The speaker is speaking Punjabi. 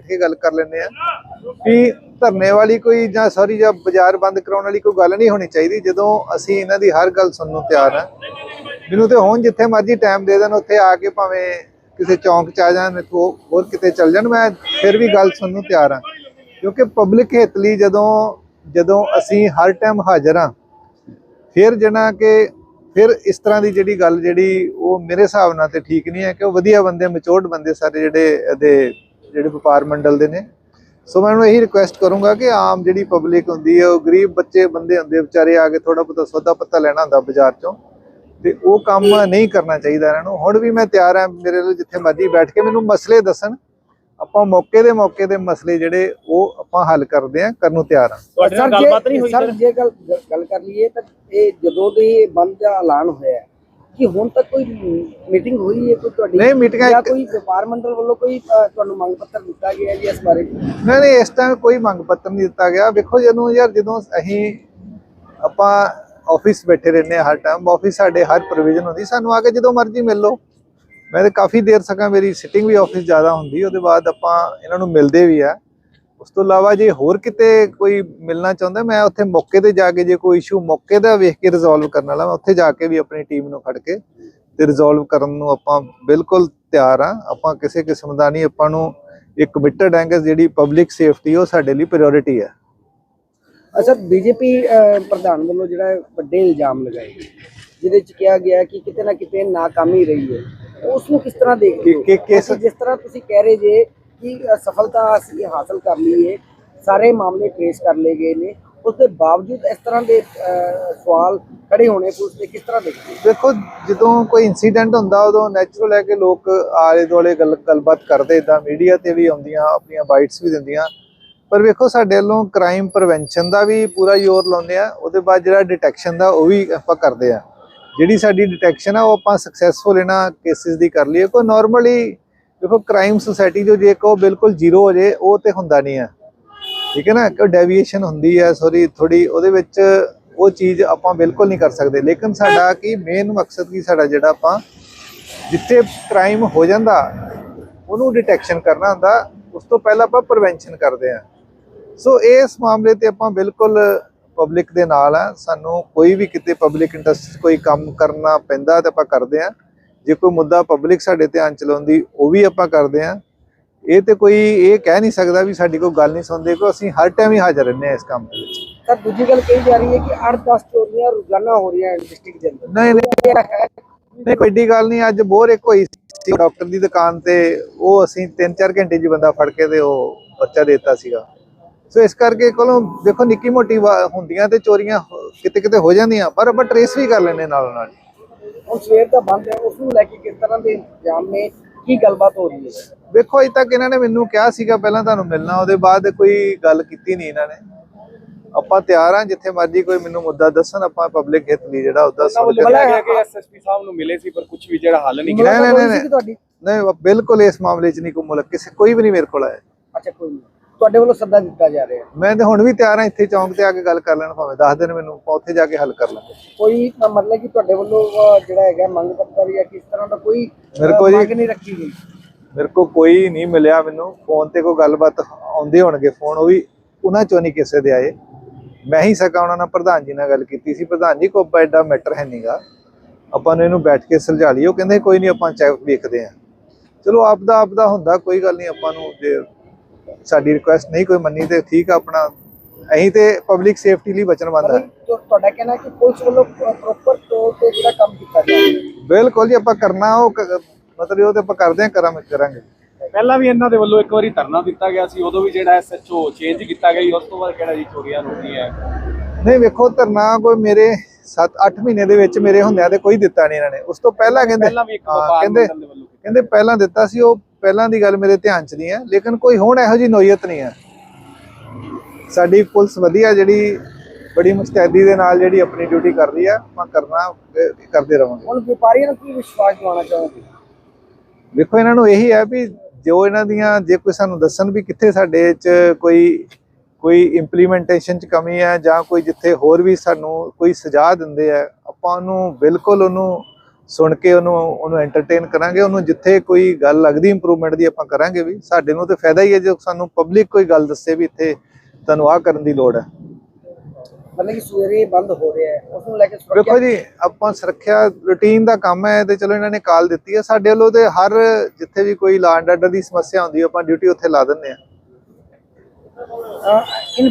ਕੇ ਗੱਲ ਕਰ ਲੈਂਦੇ ਆ ਵੀ ਧਰਨੇ ਵਾਲੀ ਕੋਈ ਜਾਂ ਸੌਰੀ ਜਾਂ ਬਾਜ਼ਾਰ ਬੰਦ ਕਰਾਉਣ ਵਾਲੀ ਕੋਈ ਗੱਲ ਨਹੀਂ ਹੋਣੀ ਚਾਹੀਦੀ, ਜਦੋਂ ਅਸੀਂ ਇਹਨਾਂ ਦੀ ਹਰ ਗੱਲ ਸੁਣਨ ਨੂੰ ਤਿਆਰ ਆ ਮੈਨੂੰ ਤੇ ਹੁਣ ਜਿੱਥੇ ਮਰਜ਼ੀ ਟਾਈਮ ਦੇ ਦੇਣ, ਉੱਥੇ ਆ ਕੇ ਭਾਵੇਂ ਕਿਸੇ ਚੌਂਕ ਚ ਆ ਜਾਣ ਹੋਰ ਕਿਤੇ ਚੱਲ ਜਾਣ, ਮੈਂ ਫਿਰ ਵੀ ਗੱਲ ਸੁਣਨ ਨੂੰ ਤਿਆਰ ਆ ਕਿਉਂਕਿ ਪਬਲਿਕ ਹਿੱਤ ਲਈ ਜਦੋਂ ਜਦੋਂ ਅਸੀਂ ਹਰ ਟਾਈਮ ਹਾਜ਼ਰ ਆ ਫਿਰ ਜਣਾ ਕਿ ਫਿਰ ਇਸ ਤਰ੍ਹਾਂ ਦੀ ਜਿਹੜੀ ਗੱਲ ਜਿਹੜੀ ਉਹ ਮੇਰੇ ਹਿਸਾਬ ਨਾਲ ਤੇ ਠੀਕ ਨਹੀਂ ਹੈ ਕਿ ਉਹ ਵਧੀਆ ਬੰਦੇ ਮੈਚੋਰਡ ਬੰਦੇ ਸਾਰੇ ਜਿਹੜੇ ਇਹਦੇ ਜਿਹੜੇ ਵਪਾਰ ਮੰਡਲ ਦੇ ਨੇ। ਸੋ ਮੈਂ ਉਹਨੂੰ ਇਹੀ ਰਿਕੁਐਸਟ ਕਰੂੰਗਾ ਕਿ ਆਮ ਜਿਹੜੀ ਪਬਲਿਕ ਹੁੰਦੀ ਹੈ ਉਹ ਗਰੀਬ ਬੱਚੇ ਬੰਦੇ ਹੁੰਦੇ ਆ, ਵਿਚਾਰੇ ਆ ਕੇ ਥੋੜਾ ਬਹੁਤਾ ਸੌਦਾ ਪੱਤਾ ਲੈਣਾ ਹੁੰਦਾ ਬਾਜ਼ਾਰ ਚੋਂ ਤੇ ਉਹ ਕੰਮ ਨਹੀਂ ਕਰਨਾ ਚਾਹੀਦਾ ਇਹਨਾਂ ਨੂੰ। ਹੁਣ ਵੀ ਮੈਂ ਤਿਆਰ ਹਾਂ ਮੇਰੇ ਲਈ ਜਿੱਥੇ ਮਰਜ਼ੀ ਬੈਠ ਕੇ ਮੈਨੂੰ ਮਸਲੇ ਦੱਸਣ। ਆਪਾਂ ਮੌਕੇ ਦੇ ਮੌਕੇ ਦੇ ਮਸਲੇ ਜਿਹੜੇ ਉਹ ਆਪਾਂ ਹੱਲ ਕਰਦੇ ਆਂ ਕਰਨ ਨੂੰ ਤਿਆਰ ਨਾਲ ਸਰ, ਜੇ- ਗੱਲ ਗੱਲ ਕਰ ਲਈਏ ਤਾਂ ਇਹ ਜਦੋਂ ਦੇ ਬੰਦ ਦਾ ਐਲਾਨ ਹੋਇਆ ਹੈ ਕਿ ਹੁਣ ਤੱਕ ਕੋਈ ਮੀਟਿੰਗ ਹੋਈ ਹੈ ਕੋਈ ਤੁਹਾਡੀ? ਨਹੀਂ, ਮੀਟਿੰਗਾਂ ਜਾਂ ਕੋਈ ਵਪਾਰ ਮੰਡਲ ਵੱਲੋਂ ਕੋਈ ਤੁਹਾਨੂੰ ਮੰਗ ਪੱਤਰ ਦਿੱਤਾ ਗਿਆ ਜੀ ਇਸ ਬਾਰੇ? ਨਹੀਂ ਨਹੀਂ ਇਸ ਟਾਈਮ ਕੋਈ ਮੰਗ ਪੱਤਰ ਨਹੀਂ ਦਿੱਤਾ ਗਿਆ। ਵੇਖੋ ਜਦੋਂ ਯਾਰ ਜਦੋਂ ਅਸੀਂ ਆਪਾਂ ਆਫਿਸ ਬੈਠੇ ਰਹਿੰਦੇ ਹਰ ਟਾਈਮ ਆਫਿਸ ਸਾਡੇ ਹਰ ਪ੍ਰੋਵੀਜ਼ਨ ਹੁੰਦੀ ਸਾਨੂੰ ਆ ਕੇ ਜਦੋਂ ਮਰਜ਼ੀ ਮਿਲ ਲਓ। ਮੈਂ ਤੇ ਕਾਫੀ ਦੇਰ ਸਕਾਂ ਮੇਰੀ ਸਿਟਿੰਗ ਵੀ ਆਫਿਸ ਜ਼ਿਆਦਾ ਹੁੰਦੀ ਉਹਦੇ ਬਾਅਦ ਆਪਾਂ ਇਹਨਾਂ ਨੂੰ ਮਿਲਦੇ ਵੀ ਆ। ਉਸ ਤੋਂ ਇਲਾਵਾ ਜੇ ਹੋਰ ਕਿਤੇ ਕੋਈ ਮਿਲਣਾ ਚਾਹੁੰਦਾ ਮੈਂ ਉੱਥੇ ਮੌਕੇ ਤੇ ਜਾ ਕੇ ਜੇ ਕੋਈ ਇਸ਼ੂ ਮੌਕੇ ਦਾ ਵੇਖ ਕੇ ਰਿਜ਼ੋਲਵ ਕਰਨ ਵਾਲਾ ਮੈਂ ਉੱਥੇ ਜਾ ਕੇ ਵੀ ਆਪਣੀ ਟੀਮ ਨੂੰ ਖੜ ਕੇ ਤੇ ਰਿਜ਼ੋਲਵ ਕਰਨ ਨੂੰ ਆਪਾਂ ਬਿਲਕੁਲ ਤਿਆਰ ਆ ਆਪਾਂ ਕਿਸੇ ਕਿਸਮ ਦਾ ਨਹੀਂ ਆਪਾਂ ਨੂੰ ਇੱਕ ਕਮਿਟਡ ਹੈਂਗੇ ਜਿਹੜੀ ਪਬਲਿਕ ਸੇਫਟੀ ਉਹ ਸਾਡੇ ਲਈ ਪ੍ਰਾਇੋਰਟੀ ਹੈ। ਅੱਛਾ ਬੀਜੇਪੀ ਪ੍ਰਧਾਨ ਵੱਲੋਂ ਜਿਹੜਾ ਵੱਡੇ ਇਲਜ਼ਾਮ ਲਗਾਏ ਗਏ, ਜਿਹਦੇ ਚ ਕਿਹਾ ਗਿਆ ਕਿ ਕਿਤੇ ਨਾ ਕਿਤੇ ਨਾਕਾਮੀ ਰਹੀ ਹੈ। ਉਸ ਨੂੰ ਕਿਸ ਤਰ੍ਹਾਂ ਦੇਖਦੇ ਹੋ? ਜਿਸ ਤਰ੍ਹਾਂ ਤੁਸੀਂ ਕਹਿ ਰਹੇ ਜੇ ਕਿ ਅ, ਸਫਲਤਾ ਅਸੀਂ ਹਾਸਲ ਕਰ ਲਈ ਹੈ ਸਾਰੇ ਮਾਮਲੇ ਟ੍ਰੇਸ ਕਰ ਲਏ ਗਏ ਨੇ। ਉਸ ਦੇ ਬਾਵਜੂਦ ਇਸ ਤਰ੍ਹਾਂ ਦੇ ਸਵਾਲ ਖੜੇ ਹੋਣੇ ਪੁਲਿਸ ਦੇ ਕਿਸ ਤਰ੍ਹਾਂ ਦੇਖਦੇ ਦੇਖੋ ਜਦੋਂ ਕੋਈ ਇਨਸੀਡੈਂਟ ਹੁੰਦਾ ਉਦੋਂ ਨੈਚੁਰਲ ਹੈ ਕਿ ਲੋਕ ਆਲੇ ਦੁਆਲੇ ਗੱਲ ਗੱਲਬਾਤ ਕਰਦੇ ਇਦਾਂ ਮੀਡੀਆ ਤੇ ਵੀ ਆਉਂਦੀਆਂ ਆਪਣੀਆਂ ਬਾਈਟਸ ਵੀ ਦਿੰਦੀਆਂ। ਪਰ ਵੇਖੋ ਸਾਡੇ ਵੱਲੋਂ ਕ੍ਰਾਈਮ ਪ੍ਰੀਵੈਂਸ਼ਨ ਦਾ ਵੀ ਪੂਰਾ ਜ਼ੋਰ ਲਾਉਂਦੇ ਆ। ਉਹਦੇ ਬਾਅਦ ਜਿਹੜਾ ਡਿਟੈਕਸ਼ਨ ਦਾ ਉਹ ਵੀ ਆਪਾਂ ਕਰਦੇ ਆ। ਜਿਹੜੀ ਸਾਡੀ ਡਿਟੈਕਸ਼ਨ ਆ ਉਹ ਆਪਾਂ ਸਕਸੈਸਫੁਲ ਇਹਨਾਂ ਕੇਸਿਸ ਦੀ ਕਰ ਲਈਏ। ਕੋਈ ਨਾਰਮਲੀ ਦੇਖੋ ਕ੍ਰਾਈਮ ਸੁਸਾਇਟੀ ਜੋ ਜੇ ਕੋ ਬਿਲਕੁਲ ਜ਼ੀਰੋ ਹੋ ਜੇ, ਉਹ ਤੇ ਹੁੰਦਾ ਨਹੀਂ ਆ ਠੀਕ ਹੈ ਨਾ? ਕਿ ਡੈਵੀਏਸ਼ਨ ਹੁੰਦੀ ਹੈ ਸੌਰੀ ਥੋੜੀ ਉਹਦੇ ਵਿੱਚ ਉਹ ਚੀਜ਼ ਆਪਾਂ ਬਿਲਕੁਲ ਨਹੀਂ ਕਰ ਸਕਦੇ। ਲੇਕਿਨ ਸਾਡਾ ਕੀ ਮੇਨ ਮਕਸਦ ਕੀ ਸਾਡਾ ਜਿਹੜਾ ਆਪਾਂ ਜਿੱਥੇ ਕ੍ਰਾਈਮ ਹੋ ਜਾਂਦਾ, ਉਹਨੂੰ ਡਿਟੈਕਸ਼ਨ ਕਰਨਾ ਹੁੰਦਾ, ਉਸ ਤੋਂ ਪਹਿਲਾਂ ਆਪਾਂ ਪ੍ਰੀਵੈਂਸ਼ਨ ਕਰਦੇ ਆ ਸੋ ਇਸ ਮਾਮਲੇ ਤੇ ਆਪਾਂ ਬਿਲਕੁਲ ਪਬਲਿਕ ਦੇ ਨਾਲ ਆ ਸਾਨੂੰ ਕੋਈ ਵੀ ਕਿਤੇ ਪਬਲਿਕ ਇੰਟਰਸਟ ਕੋਈ ਕੰਮ ਕਰਨਾ ਪੈਂਦਾ ਤੇ ਆਪਾਂ ਕਰਦੇ ਆ ਜੇ ਕੋਈ ਮੁੱਦਾ ਪਬਲਿਕ ਸਾਡੇ ਧਿਆਨ ਚ ਲਾਉਂਦੀ ਉਹ ਵੀ ਆਪਾਂ ਕਰਦੇ ਆ ਇਹ ਤੇ ਕੋਈ ਇਹ ਕਹਿ ਨਹੀਂ ਸਕਦਾ ਵੀ ਸਾਡੀ ਕੋਈ ਗੱਲ ਨਹੀਂ ਸੁਣਦੇ ਕਿ ਅਸੀਂ ਹਰ ਟਾਈਮ ਹੀ ਹਾਜ਼ਰ ਰਹਿੰਦੇ ਆ ਇਸ ਕੰਮ ਦੇ ਵਿੱਚ। ਸਰ ਦੂਜੀ ਗੱਲ ਕਹੀ ਜਾ ਰਹੀ ਹੈ ਕਿ 8-10 ਚੋਰੀਆਂ ਰੋਜ਼ਾਨਾ ਹੋ ਰਹੀਆਂ ਡਿਸਟ੍ਰਿਕਟ ਦੇ ਅੰਦਰ। ਨਹੀਂ ਨਹੀਂ। ਨਹੀਂ ਕੋਈ ਏਡੀ ਗੱਲ ਨਹੀਂ ਅੱਜ ਬੋਰ ਇੱਕ ਹੋਈ ਸੀ। ਡਾਕਟਰ ਦੀ ਦੁਕਾਨ ਤੇ ਉਹ ਅਸੀਂ 3-4 ਘੰਟੇ ਹੀ ਬੰਦਾ ਫੜ ਕੇ ਤੇ ਉਹ ਬੱਚਾ ਦੇਤਾ ਸੀਗਾ। ਸੋ ਇਸ ਕਰਕੇ ਕੋਲੋਂ ਦੇਖੋ ਨਿੱਕੀ ਮੋਟੀ ਹੁੰਦੀਆਂ ਤੇ ਚੋਰੀਆਂ ਕਿਤੇ ਕਿਤੇ ਹੋ ਜਾਂਦੀਆਂ ਪਰ ਆਪਾਂ ਟਰੇਸ ਵੀ ਕਰ ਲੈਂਦੇ ਨਾਲ ਨਾਲ। ਹੁਣ ਸਵੇਰ ਦਾ ਬੰਦ ਹੈ ਉਸ ਨੂੰ ਲੈ ਕੇ ਕਿਸ ਤਰ੍ਹਾਂ ਦੇ ਇੰਤਜ਼ਾਮ ਨੇ? ਕੀ ਗੱਲਬਾਤ ਹੋ ਰਹੀ ਹੈ? ਵੇਖੋ ਅਜੇ ਤੱਕ ਇਹਨਾਂ ਨੇ ਮੈਨੂੰ ਕਿਹਾ ਸੀਗਾ ਪਹਿਲਾਂ ਤੁਹਾਨੂੰ ਮਿਲਣਾ ਉਹਦੇ ਬਾਅਦ ਕੋਈ ਗੱਲ ਕੀਤੀ ਨਹੀਂ ਇਹਨਾਂ ਨੇ। ਆਪਾਂ ਤਿਆਰ ਹਾਂ ਜਿੱਥੇ ਮਰਜ਼ੀ ਕੋਈ ਮੈਨੂੰ ਮੁੱਦਾ ਦੱਸਣ ਆਪਾਂ ਪਬਲਿਕ ਹਿੱਤ ਲਈ ਜਿਹੜਾ ਉਹਦਾ ਸੁਣ ਕੇ ਬੋਲਿਆ ਗਿਆ ਕਿ ਐਸਐਸਪੀ ਸਾਹਿਬ ਨੂੰ ਮਿਲੇ ਸੀ ਪਰ ਕੁਝ ਵੀ ਜਿਹੜਾ ਹੱਲ ਨਹੀਂ ਕੀਤਾ। ਨਹੀਂ, ਨਹੀਂ, ਨਹੀਂ, ਸੀ ਤੁਹਾਡੀ? ਨਹੀਂ ਉਹ ਬਿਲਕੁਲ ਇਸ ਮਾਮਲੇ 'ਚ ਨਹੀਂ ਕੋਈ ਮੁਲਕ ਕਿਸੇ ਕੋਈ ਵੀ ਨਹੀਂ ਮੇਰੇ ਕੋਲ ਆਇਆ। ਅੱਛਾ ਕੋਈ ਨਹੀਂ। ਤੁਹਾਡੇ ਵੱਲੋਂ ਸੱਦਾ ਦਿੱਤਾ ਜਾ ਰਿਹਾ ਹੈ। ਮੈਂ ਤੇ ਹੁਣ ਵੀ ਤਿਆਰ ਹਾਂ ਇੱਥੇ ਚੌਂਕ ਤੇ ਆ ਕੇ ਗੱਲ ਕਰ ਲੈਣ ਭਾਵੇਂ ਦੱਸ ਦੇਣ ਮੈਨੂੰ ਆਪਾਂ ਉੱਥੇ ਜਾ ਕੇ ਹੱਲ ਕਰ ਲਾਂਗੇ। ਕੋਈ ਤਾਂ ਮਤਲਬ ਕਿ ਤੁਹਾਡੇ ਵੱਲੋਂ ਅਹ, ਜਿਹੜਾ ਹੈਗਾ ਮੰਗ ਪੱਤਰ ਜਾਂ ਕਿਸ ਤਰ੍ਹਾਂ ਦਾ ਕੋਈ ਮੇਰੇ ਕੋਲ ਜੀ- ਮੰਗ ਨਹੀਂ ਰੱਖੀ ਗਈ? ਮੇਰੇ ਕੋਲ ਕੋਈ ਨਹੀਂ ਮਿਲਿਆ ਮੈਨੂੰ। ਫੋਨ ਤੇ ਕੋਈ ਗੱਲਬਾਤ ਆਉਂਦੇ ਹੋਣਗੇ ਫੋਨ ਉਹ ਵੀ ਉਹਨਾਂ ਚੋਂ ਨਹੀਂ ਕਿਸੇ ਦੇ ਆਏ। ਮੈਂ ਹੀ ਸਕਾ ਉਹਨਾਂ ਨਾਲ ਪ੍ਰਧਾਨ ਜੀ ਨਾਲ ਗੱਲ ਕੀਤੀ ਸੀ। ਪ੍ਰਧਾਨ ਜੀ ਕੋਈ ਐਡਾ ਮੈਟਰ ਹੈ ਨਹੀਂਗਾ ਆਪਾਂ ਨੂੰ ਇਹਨੂੰ ਬੈਠ ਕੇ ਸੁਲਝਾ ਲਈਏ। ਉਹ ਕਹਿੰਦੇ ਕੋਈ ਨਹੀਂ ਆਪਾਂ ਚੈੱਕ ਵੇਖਦੇ ਆਂ ਚਲੋ ਆਪਦਾ ਆਪਦਾ ਹੁੰਦਾ ਕੋਈ ਗੱਲ ਨਹੀਂ ਆਪਾਂ ਨੂੰ ਜੇ ਸਾਡੀ ਰਿਕੁਐਸਟ ਨਹੀਂ ਕੋਈ ਮੰਨੀ ਤੇ ਠੀਕ ਆ ਆਪਣਾ। ਅਸੀਂ ਤੇ ਪਬਲਿਕ ਸੇਫਟੀ ਲਈ ਵਚਨਬੱਧ ਤੁ- ਤੁਹਾਡਾ ਕਹਿਣਾ ਕਿ ਪੁਲਿਸ ਵੱਲੋਂ ਪ੍ਰੋਪਰ ਤੌਰ ਤੇ ਜਿਹੜਾ ਕੰਮ ਕੀਤਾ ਜਾ ਰਿਹਾ ਹੈ ਬਿਲਕੁਲ ਜੀ ਆਪਾਂ ਕਰਨਾ ਉਹ ਮਤਲਬ ਉਹ ਤੇ ਆਪਾਂ ਕਰਦੇ ਆਂ ਕਰਾਂਗੇ ਕਰਾਂਗੇ। ਪਹਿਲਾਂ ਵੀ ਇਹਨਾਂ ਦੇ ਵੱਲੋਂ ਇੱਕ ਵਾਰੀ ਧਰਨਾ ਦਿੱਤਾ ਗਿਆ ਸੀ ਉਦੋਂ ਵੀ ਜਿਹੜਾ ਐਸਐਚਓ ਚੇਂਜ ਕੀਤਾ ਗਿਆ ਸੀ ਉਸ ਤੋਂ ਬਾਅਦ ਕਿਹੜਾ ਜੀ ਚੋਰੀਆਂ ਰੁਕੀਆਂ ਨਹੀਂ ਵੇਖੋ ਧਰਨਾ ਕੋਈ ਮੇਰੇ 7-8 ਮਹੀਨੇ ਦੇ ਵਿੱਚ ਮੇਰੇ ਹੁੰਦਿਆਂ ਤੇ ਕੋਈ ਦਿੱਤਾ ਨਹੀਂ ਇਹਨਾਂ ਨੇ। ਉਸ ਤੋਂ ਪਹਿਲਾਂ ਕਹਿੰਦੇ ਪਹਿਲਾਂ ਵੀ ਇੱਕ ਹਾਂ, ਵਪਾਰ ਕਹਿੰਦੇ। ਕਹਿੰਦੇ ਪਹਿਲਾਂ ਦਿੱਤਾ ਸੀ ਉਹ ਪਹਿਲਾਂ ਦੀ ਗੱਲ ਮੇਰੇ ਧਿਆਨ 'ਚ ਨਹੀਂ ਹੈ ਲੇਕਿਨ ਕੋਈ ਹੁਣ ਇਹੋ ਜੀ ਨੋਇਤ ਨਹੀਂ ਹੈ। ਸਾਡੀ ਪੁਲਿਸ ਵਧੀਆ ਜਿਹੜੀ ਬੜੀ ਮੁਸਤੈਦੀ ਦੇ ਨਾਲ ਜਿਹੜੀ ਆਪਣੀ ਡਿਊਟੀ ਕਰ ਰਹੀ ਹੈ ਆਪਾਂ ਕਰਨਾ ਕਰਦੇ ਰਵਾਂਗੇ। ਹੁਣ ਵਪਾਰੀਆਂ ਨੂੰ ਕੀ ਵਿਸ਼ਵਾਸ ਦਿਵਾਉਣਾ ਚਾਹੋਗੇ? ਵੇਖੋ ਇਹਨਾਂ ਨੂੰ ਇਹੀ ਹੈ ਵੀ ਜੋ ਇਹਨਾਂ ਦੀਆਂ ਜੇ ਕੋਈ ਸਾਨੂੰ ਦੱਸਣ ਵੀ ਕਿੱਥੇ ਸਾਡੇ 'ਚ ਕੋਈ ਕੋਈ ਇੰਪਲੀਮੈਂਟੇਸ਼ਨ 'ਚ ਕਮੀ ਹੈ ਜਾਂ ਕੋਈ ਜਿੱਥੇ ਹੋਰ ਵੀ ਸਾਨੂੰ ਕੋਈ ਸਜ਼ਾ ਦਿੰਦੇ ਆ ਆਪਾਂ ਉਹਨੂੰ ਬਿਲਕੁਲ ਉਹਨੂੰ ਸੁਣ ਕੇ ਉਹਨੂੰ ਉਹਨੂੰ ਐਂਟਰਟੇਨ ਕਰਾਂਗੇ ਉਹਨੂੰ ਜਿੱਥੇ ਕੋਈ ਗੱਲ ਲੱਗਦੀ ਇੰਪਰੂਵਮੈਂਟ ਦੀ ਆਪਾਂ ਕਰਾਂਗੇ ਵੀ ਸਾਡੇ ਨੂੰ ਤੇ ਫਾਇਦਾ ਹੀ ਹੈ ਜੇ ਸਾਨੂੰ ਪਬਲਿਕ ਕੋਈ ਗੱਲ ਦੱਸੇ ਵੀ ਇੱਥੇ ਤੁਹਾਨੂੰ ਆਹ ਕਰਨ ਦੀ ਲੋੜ ਹੈ। ਮਤਲਬ ਕਿ ਸਵੇਰੇ ਬੰਦ ਹੋ ਰਿਹਾ ਹੈ ਉਸ ਨੂੰ ਲੈ ਕੇ ਸੁਰੱਖਿਆ ਜੀ ਆਪਾਂ ਸੁਰੱਖਿਆ ਰੂਟੀਨ ਦਾ ਕੰਮ ਹੈ ਤੇ ਚਲੋ ਇਹਨਾਂ ਨੇ ਕਾਲ ਦਿੱਤੀ ਹੈ। ਸਾਡੇ ਵੱਲੋਂ ਤੇ ਹਰ ਜਿੱਥੇ ਵੀ ਕੋਈ ਆਰਡਰ ਦੀ ਸਮੱਸਿਆ ਹੁੰਦੀ ਹੈ ਆਪਾਂ ਡਿਊਟੀ ਉੱਥੇ ਲਾ ਦਿੰਦੇ ਆ ਇਨ